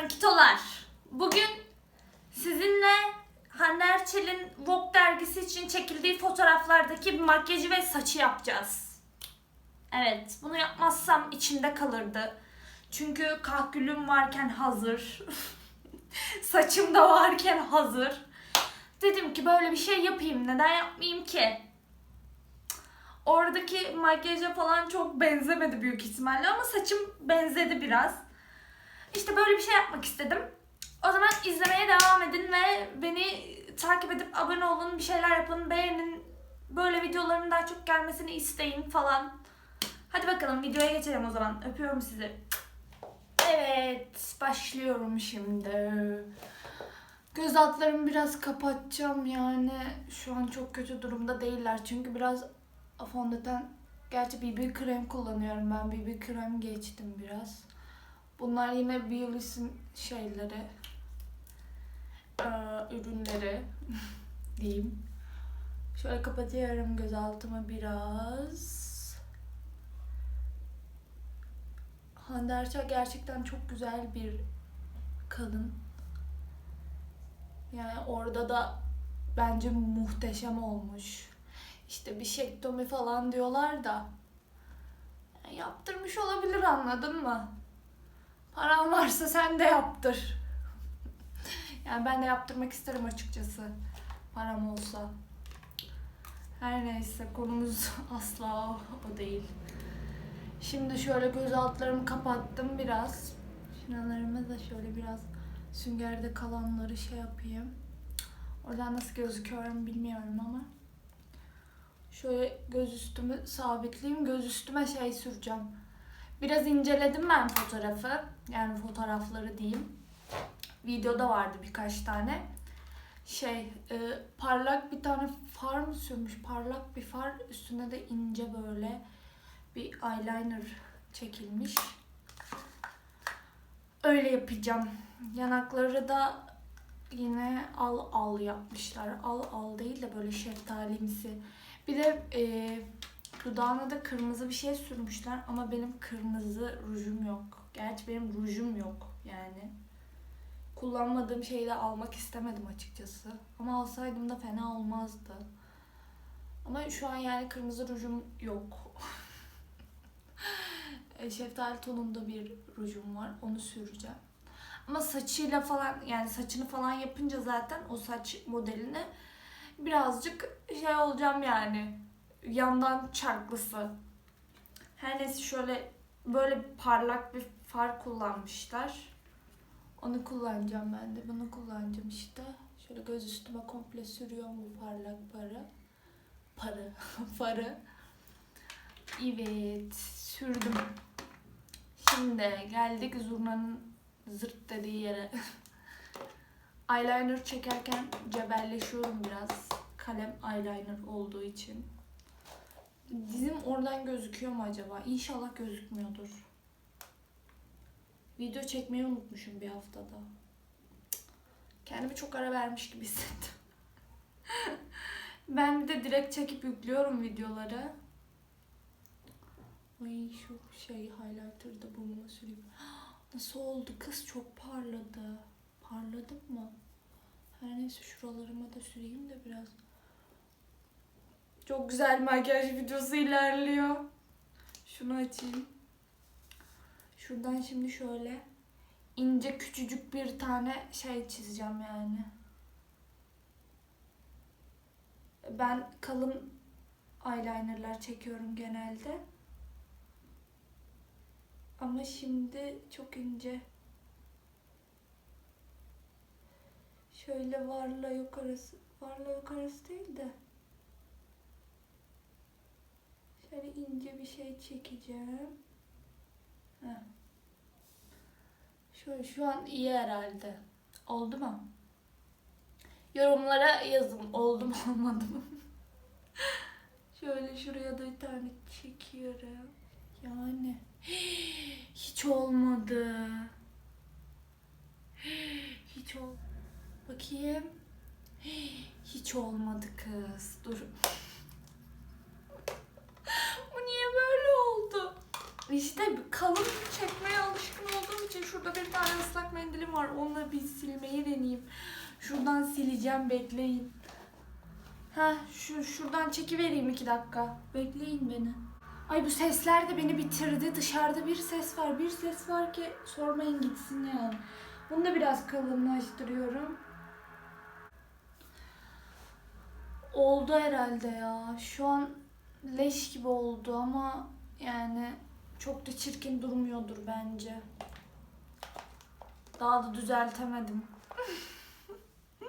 kankitolar. Bugün sizinle Hande Erçel'in Vogue dergisi için çekildiği fotoğraflardaki makyajı ve saçı yapacağız. Evet, bunu yapmazsam içimde kalırdı. Çünkü kahkülüm varken hazır. Saçım da varken hazır. Dedim ki böyle bir şey yapayım. Neden yapmayayım ki? Oradaki makyaja falan çok benzemedi büyük ihtimalle ama saçım benzedi biraz. İşte böyle bir şey yapmak istedim. O zaman izlemeye devam edin ve beni takip edip abone olun, bir şeyler yapın, beğenin. Böyle videoların daha çok gelmesini isteyin falan. Hadi bakalım videoya geçelim o zaman. Öpüyorum sizi. Evet, başlıyorum şimdi. Göz altlarımı biraz kapatacağım yani. Şu an çok kötü durumda değiller çünkü biraz fondöten Gerçi BB krem kullanıyorum ben. BB krem geçtim biraz. Bunlar yine Biolis'in şeyleri. eee, ürünleri diyeyim. Şöyle kapatıyorum gözaltımı biraz. Hande Erçel gerçekten çok güzel bir kadın. Yani orada da bence muhteşem olmuş. İşte bir şektomi falan diyorlar da yaptırmış olabilir anladın mı? Paran varsa sen de yaptır. yani ben de yaptırmak isterim açıkçası. Param olsa. Her neyse konumuz asla o değil. Şimdi şöyle göz altlarımı kapattım biraz. Şuralarıma da şöyle biraz süngerde kalanları şey yapayım. Oradan nasıl gözüküyorum bilmiyorum ama. Şöyle göz üstümü sabitleyeyim. Göz üstüme şey süreceğim. Biraz inceledim ben fotoğrafı. Yani fotoğrafları diyeyim. Videoda vardı birkaç tane. Şey, e, parlak bir tane far mı sürmüş? Parlak bir far. Üstüne de ince böyle bir eyeliner çekilmiş. Öyle yapacağım. Yanakları da yine al al yapmışlar. Al al değil de böyle şeftalimsi. Bir de e, dudağına da kırmızı bir şey sürmüşler ama benim kırmızı rujum yok. Gerçi benim rujum yok yani. Kullanmadığım şeyi de almak istemedim açıkçası. Ama alsaydım da fena olmazdı. Ama şu an yani kırmızı rujum yok. E, Şeftali tonunda bir rujum var. Onu süreceğim. Ama saçıyla falan yani saçını falan yapınca zaten o saç modelini birazcık şey olacağım yani. Yandan çarklısı. Her neyse şöyle böyle parlak bir far kullanmışlar. Onu kullanacağım ben de. Bunu kullanacağım işte. Şöyle göz üstüme komple sürüyorum bu parlak parı. Parı. farı. Evet. Sürdüm. Şimdi geldik zurnanın zırt dediği yere. eyeliner çekerken cebelleşiyorum biraz. Kalem eyeliner olduğu için. Dizim oradan gözüküyor mu acaba? İnşallah gözükmüyordur. Video çekmeyi unutmuşum bir haftada. Kendimi çok ara vermiş gibi hissettim. ben bir de direkt çekip yüklüyorum videoları. Ay şu şey highlighter'da burnuma süreyim. Nasıl oldu kız çok parladı. Parladım mı? Her neyse şuralarıma da süreyim de biraz. Çok güzel makyaj videosu ilerliyor. Şunu açayım. Şuradan şimdi şöyle ince küçücük bir tane şey çizeceğim yani. Ben kalın eyelinerlar çekiyorum genelde. Ama şimdi çok ince. Şöyle varla yok arası. Varla yok arası değil de. Şöyle ince bir şey çekeceğim. Heh. Şöyle şu an iyi herhalde. Oldu mu? Yorumlara yazın. Oldu mu olmadı mı? Şöyle şuraya da bir tane çekiyorum. Yani hiç olmadı. Hiç ol. Bakayım. Hiç olmadı kız. Dur. Bu niye böyle oldu? İşte kalın çekmeye alışkın olduğum için şurada bir tane ıslak mendilim var. Onunla bir silmeyi deneyeyim. Şuradan sileceğim bekleyin. Ha şu şuradan çekivereyim iki dakika. Bekleyin beni. Ay bu sesler de beni bitirdi. Dışarıda bir ses var. Bir ses var ki sormayın gitsin yani. Bunu da biraz kalınlaştırıyorum. Oldu herhalde ya. Şu an leş gibi oldu ama yani çok da çirkin durmuyordur bence. Daha da düzeltemedim.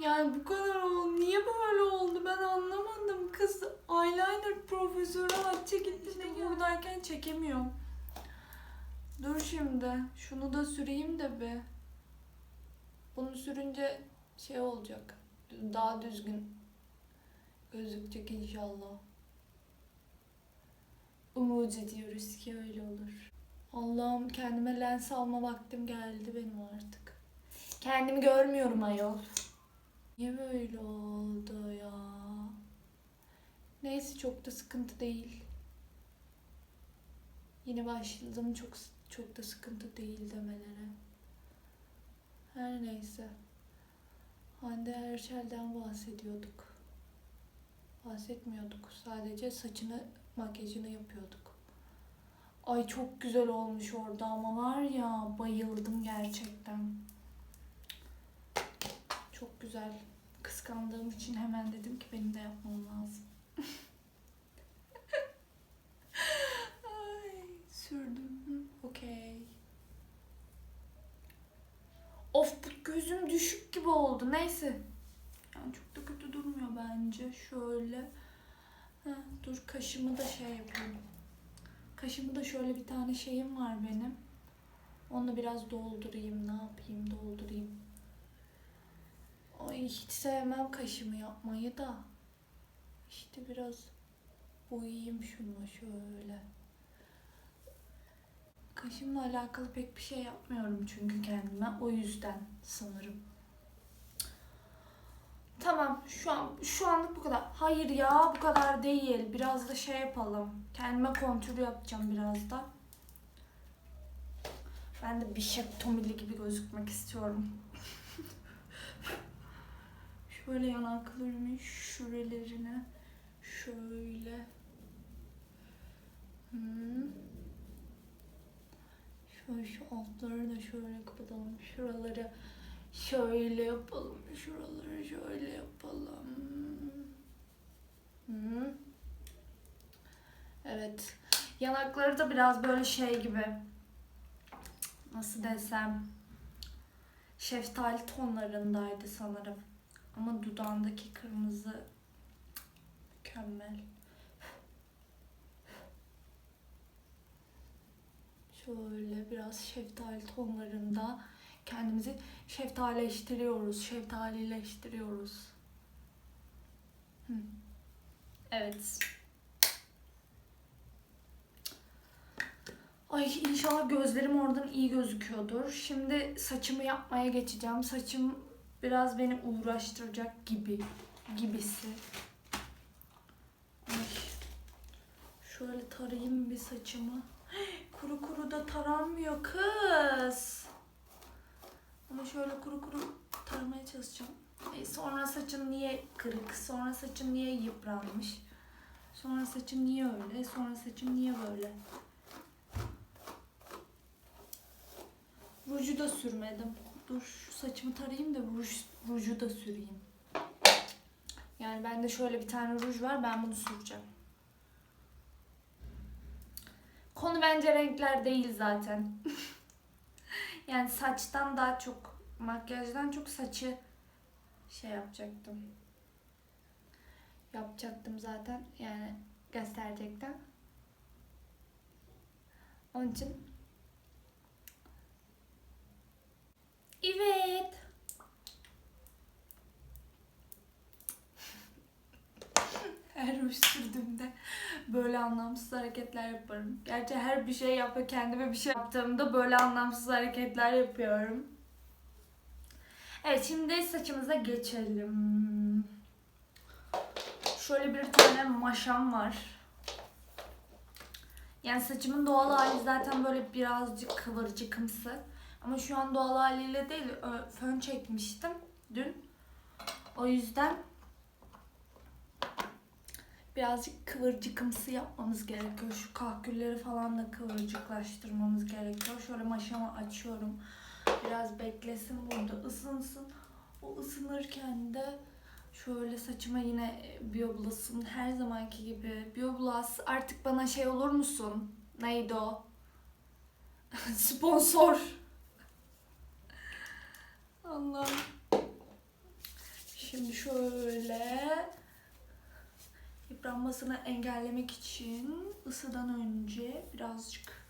yani bu kadar oldu. Niye böyle oldu ben anlamadım. Kız eyeliner profesörü Hatice gitti de buradayken çekemiyorum. Dur şimdi. Şunu da süreyim de bir. Bunu sürünce şey olacak. Daha düzgün gözükecek inşallah. Umut ediyoruz ki öyle olur. Allah'ım kendime lens alma vaktim geldi benim artık. Kendimi görmüyorum ayol. Niye böyle oldu ya? Neyse çok da sıkıntı değil. Yine başladım çok çok da sıkıntı değil demelere. Her neyse. Hande Erçel'den bahsediyorduk. Bahsetmiyorduk. Sadece saçını, makyajını yapıyorduk. Ay çok güzel olmuş orada ama var ya bayıldım gerçekten. Çok güzel. Kıskandığım için hemen dedim ki benim de yapmam lazım. Ay, sürdüm. Okey. Of bu gözüm düşük gibi oldu. Neyse. Yani çok da kötü durmuyor bence. Şöyle. Heh, dur kaşımı da şey yapayım. Kaşımı da şöyle bir tane şeyim var benim. Onu biraz doldurayım. Ne yapayım? Doldurayım. Ay hiç sevmem kaşımı yapmayı da. İşte biraz boyayayım şunu şöyle. Kaşımla alakalı pek bir şey yapmıyorum çünkü kendime. O yüzden sanırım. Tamam şu an şu anlık bu kadar. Hayır ya bu kadar değil. Biraz da şey yapalım. Kendime kontrol yapacağım biraz da. Ben de bir şey Tomili gibi gözükmek istiyorum. Şöyle yanaklarımın şuralarını şöyle. Hmm. Şöyle şu altları da şöyle kapatalım. Şuraları şöyle yapalım. Şuraları şöyle yapalım. Hı. Evet. Yanakları da biraz böyle şey gibi. Nasıl desem. Şeftali tonlarındaydı sanırım. Ama dudağındaki kırmızı mükemmel. Şöyle biraz şeftali tonlarında kendimizi şeftalileştiriyoruz, şeftalileştiriyoruz. Hı. Evet. Ay inşallah gözlerim oradan iyi gözüküyordur. Şimdi saçımı yapmaya geçeceğim. Saçım biraz beni uğraştıracak gibi gibisi. Ay. Şöyle tarayayım bir saçımı. Kuru kuru da taranmıyor kız. Ama şöyle kuru kuru taramaya çalışacağım. E sonra saçın niye kırık? Sonra saçın niye yıpranmış? Sonra saçın niye öyle? Sonra saçın niye böyle? Ruju da sürmedim. Dur şu saçımı tarayayım da ruj, ruju da süreyim. Yani bende şöyle bir tane ruj var. Ben bunu süreceğim. Konu bence renkler değil zaten. yani saçtan daha çok, makyajdan çok saçı şey yapacaktım. Yapacaktım zaten. Yani gösterecektim. Onun için Evet. Her ruj sürdüğümde böyle anlamsız hareketler yaparım. Gerçi her bir şey yap ve kendime bir şey yaptığımda böyle anlamsız hareketler yapıyorum. Evet şimdi saçımıza geçelim. Şöyle bir tane maşam var. Yani saçımın doğal hali zaten böyle birazcık kıvırcıkımsı. Ama şu an doğal haliyle değil, fön çekmiştim dün. O yüzden birazcık kıvırcıkımsı yapmamız gerekiyor. Şu kahkülleri falan da kıvırcıklaştırmamız gerekiyor. Şöyle maşamı açıyorum. Biraz beklesin burada, ısınsın. O ısınırken de şöyle saçıma yine Bioblas'ın her zamanki gibi. Bioblas artık bana şey olur musun? Neydi o? Sponsor. Allah'ım. Şimdi şöyle yıpranmasını engellemek için ısıdan önce birazcık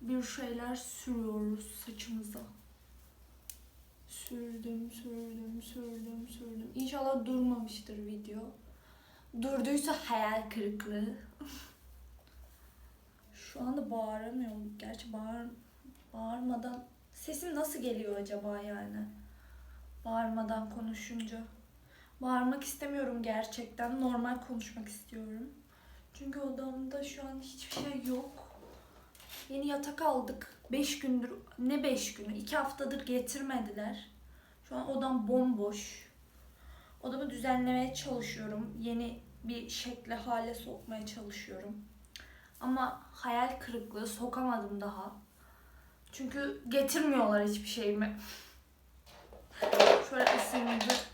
bir şeyler sürüyoruz saçımıza. Sürdüm, sürdüm, sürdüm, sürdüm. İnşallah durmamıştır video. Durduysa hayal kırıklığı. Şu anda bağıramıyorum. Gerçi bağır, bağırmadan sesim nasıl geliyor acaba yani? Bağırmadan konuşunca. Bağırmak istemiyorum gerçekten. Normal konuşmak istiyorum. Çünkü odamda şu an hiçbir şey yok. Yeni yatak aldık. 5 gündür, ne 5 günü? 2 haftadır getirmediler. Şu an odam bomboş. Odamı düzenlemeye çalışıyorum. Yeni bir şekle hale sokmaya çalışıyorum. Ama hayal kırıklığı sokamadım daha. Çünkü getirmiyorlar hiçbir şeyimi. Şöyle ısındı.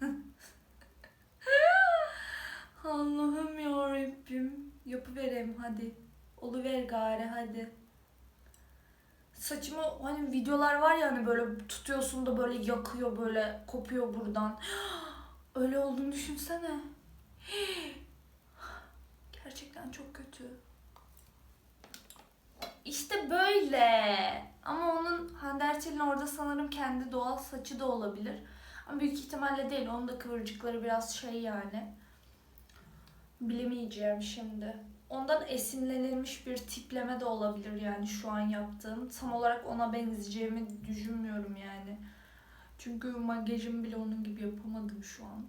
Saçımı hani videolar var ya hani böyle tutuyorsun da böyle yakıyor böyle kopuyor buradan. Öyle olduğunu düşünsene. Gerçekten çok kötü. İşte böyle. Ama onun Hande Erçel'in orada sanırım kendi doğal saçı da olabilir. Ama büyük ihtimalle değil. Onun da kıvırcıkları biraz şey yani. Bilemeyeceğim şimdi. Ondan esinlenilmiş bir tipleme de olabilir yani şu an yaptığım. Tam olarak ona benzeyeceğimi düşünmüyorum yani. Çünkü makyajımı bile onun gibi yapamadım şu an.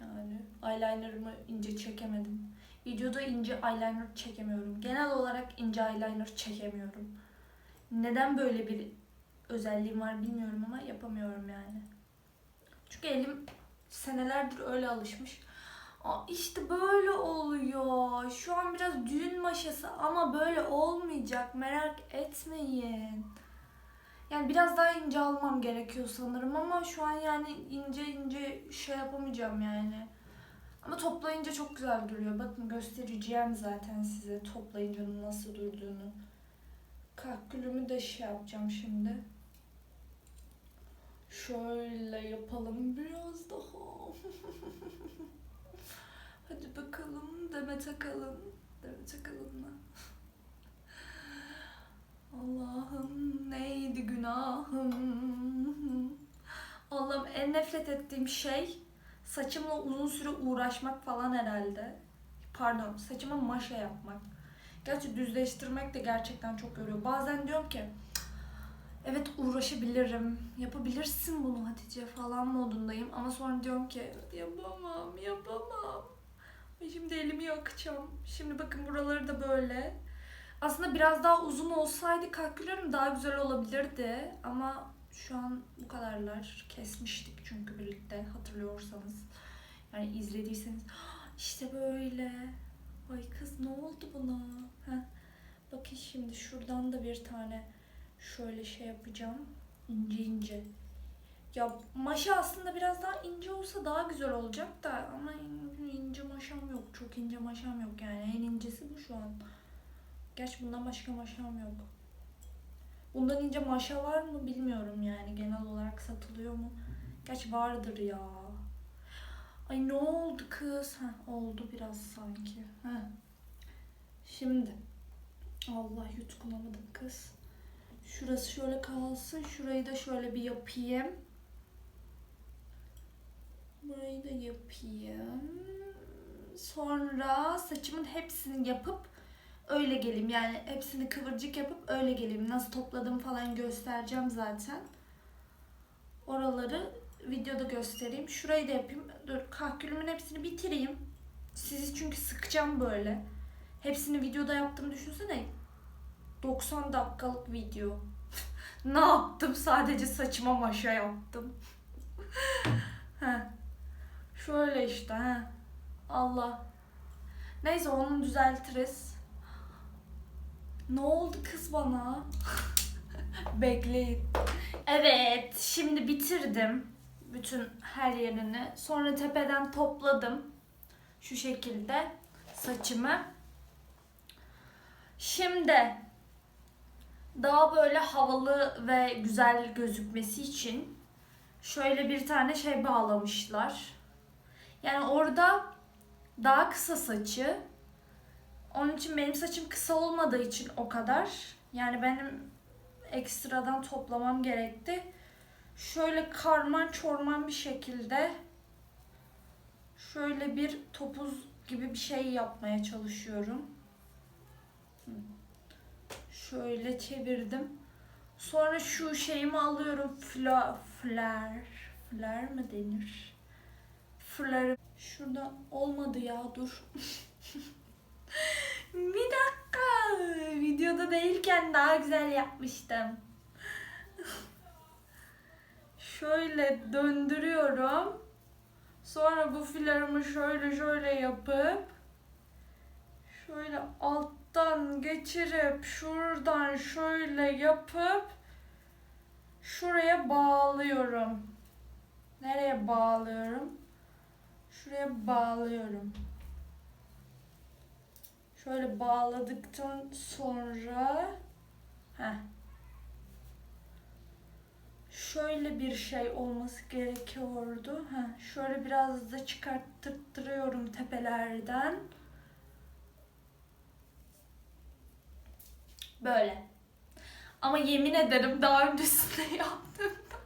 Yani eyelinerımı ince çekemedim. Videoda ince eyeliner çekemiyorum. Genel olarak ince eyeliner çekemiyorum. Neden böyle bir özelliğim var bilmiyorum ama yapamıyorum yani. Çünkü elim senelerdir öyle alışmış. İşte böyle oluyor. Şu an biraz düğün maşası ama böyle olmayacak. Merak etmeyin. Yani biraz daha ince almam gerekiyor sanırım ama şu an yani ince ince şey yapamayacağım yani. Ama toplayınca çok güzel duruyor. Bakın göstereceğim zaten size toplayınca nasıl durduğunu. Kahkülümü de şey yapacağım şimdi. Şöyle yapalım biraz daha. Hadi bakalım deme takalım. Deme takalım mı? Allah'ım neydi günahım? Allah'ım en nefret ettiğim şey saçımla uzun süre uğraşmak falan herhalde. Pardon saçıma maşa yapmak. Gerçi düzleştirmek de gerçekten çok yoruyor. Bazen diyorum ki evet uğraşabilirim, yapabilirsin bunu Hatice falan modundayım. Ama sonra diyorum ki yapamam, yapamam. Ay, Şimdi elimi yakacağım. Şimdi bakın buraları da böyle. Aslında biraz daha uzun olsaydı kalkülörüm daha güzel olabilirdi. Ama şu an bu kadarlar. Kesmiştik çünkü birlikte hatırlıyorsanız. Yani izlediyseniz. İşte böyle. Ay kız ne oldu buna? Heh. Bakın şimdi şuradan da bir tane şöyle şey yapacağım. İnce ince. Ya maşa aslında biraz daha ince olsa daha güzel olacak da ama in- ince maşam yok. Çok ince maşam yok yani. En incesi bu şu an. Gerçi bundan başka maşam yok. Bundan ince maşa var mı bilmiyorum yani. Genel olarak satılıyor mu? Gerçi vardır ya. Ay ne oldu kız? Heh, oldu biraz sanki. Heh. Şimdi. Allah yutkunamadım kız. Şurası şöyle kalsın. Şurayı da şöyle bir yapayım. Şurayı da yapayım. Sonra saçımın hepsini yapıp öyle geleyim. Yani hepsini kıvırcık yapıp öyle geleyim. Nasıl topladığımı falan göstereceğim zaten. Oraları videoda göstereyim. Şurayı da yapayım. Dur kahkülümün hepsini bitireyim. Sizi çünkü sıkacağım böyle. Hepsini videoda yaptım düşünsene. 90 dakikalık video. ne yaptım? Sadece saçıma maşa yaptım. Heh. Şöyle işte ha. Allah. Neyse onu düzeltiriz. Ne oldu kız bana? Bekleyin. Evet, şimdi bitirdim bütün her yerini. Sonra tepeden topladım. Şu şekilde saçımı. Şimdi daha böyle havalı ve güzel gözükmesi için şöyle bir tane şey bağlamışlar. Yani orada daha kısa saçı. Onun için benim saçım kısa olmadığı için o kadar. Yani benim ekstradan toplamam gerekti. Şöyle karman çorman bir şekilde şöyle bir topuz gibi bir şey yapmaya çalışıyorum. Şöyle çevirdim. Sonra şu şeyimi alıyorum. Fla, flar. Flar mı denir? Flar. Şurada olmadı ya dur. bir dakika. Videoda değilken daha güzel yapmıştım. Şöyle döndürüyorum. Sonra bu filarımı şöyle şöyle yapıp şöyle alttan geçirip şuradan şöyle yapıp şuraya bağlıyorum. Nereye bağlıyorum? Şuraya bağlıyorum. Şöyle bağladıktan sonra heh. Şöyle bir şey olması gerekiyordu. Heh. Şöyle biraz da çıkarttırıyorum tepelerden. Böyle. Ama yemin ederim daha öncesinde yaptığımda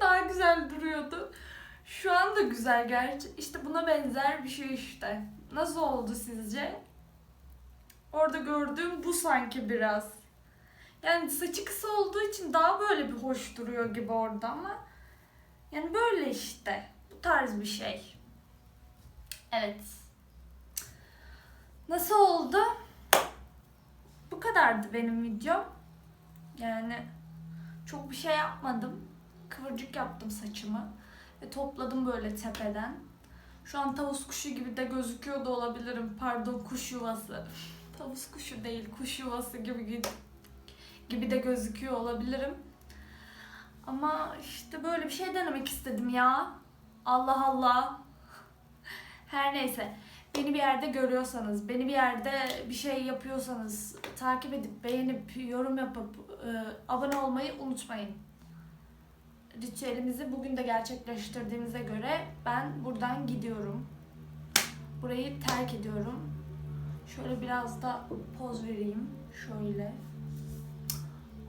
daha güzel duruyordu. Şu anda güzel gerçi. İşte buna benzer bir şey işte. Nasıl oldu sizce? Orada gördüğüm bu sanki biraz. Yani saçı kısa olduğu için daha böyle bir hoş duruyor gibi orada ama yani böyle işte. Bu tarz bir şey. Evet. Nasıl oldu? Bu kadardı benim videom. Yani çok bir şey yapmadım. Kıvırcık yaptım saçımı. Ve topladım böyle tepeden. Şu an tavus kuşu gibi de gözüküyor da olabilirim. Pardon kuş yuvası. tavus kuşu değil kuş yuvası gibi gibi de gözüküyor olabilirim. Ama işte böyle bir şey denemek istedim ya. Allah Allah. Her neyse. Beni bir yerde görüyorsanız, beni bir yerde bir şey yapıyorsanız takip edip, beğenip, yorum yapıp, e, abone olmayı unutmayın. Ritüelimizi bugün de gerçekleştirdiğimize göre ben buradan gidiyorum. Burayı terk ediyorum. Şöyle biraz da poz vereyim. Şöyle.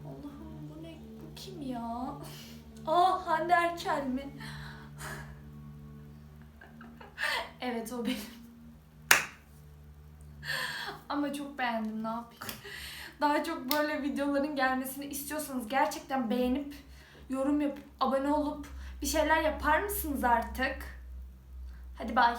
Allah'ım bu ne? Bu kim ya? Aa Hande Erçel mi? evet o benim. Ama çok beğendim ne yapayım. Daha çok böyle videoların gelmesini istiyorsanız gerçekten beğenip yorum yapıp abone olup bir şeyler yapar mısınız artık? Hadi bay.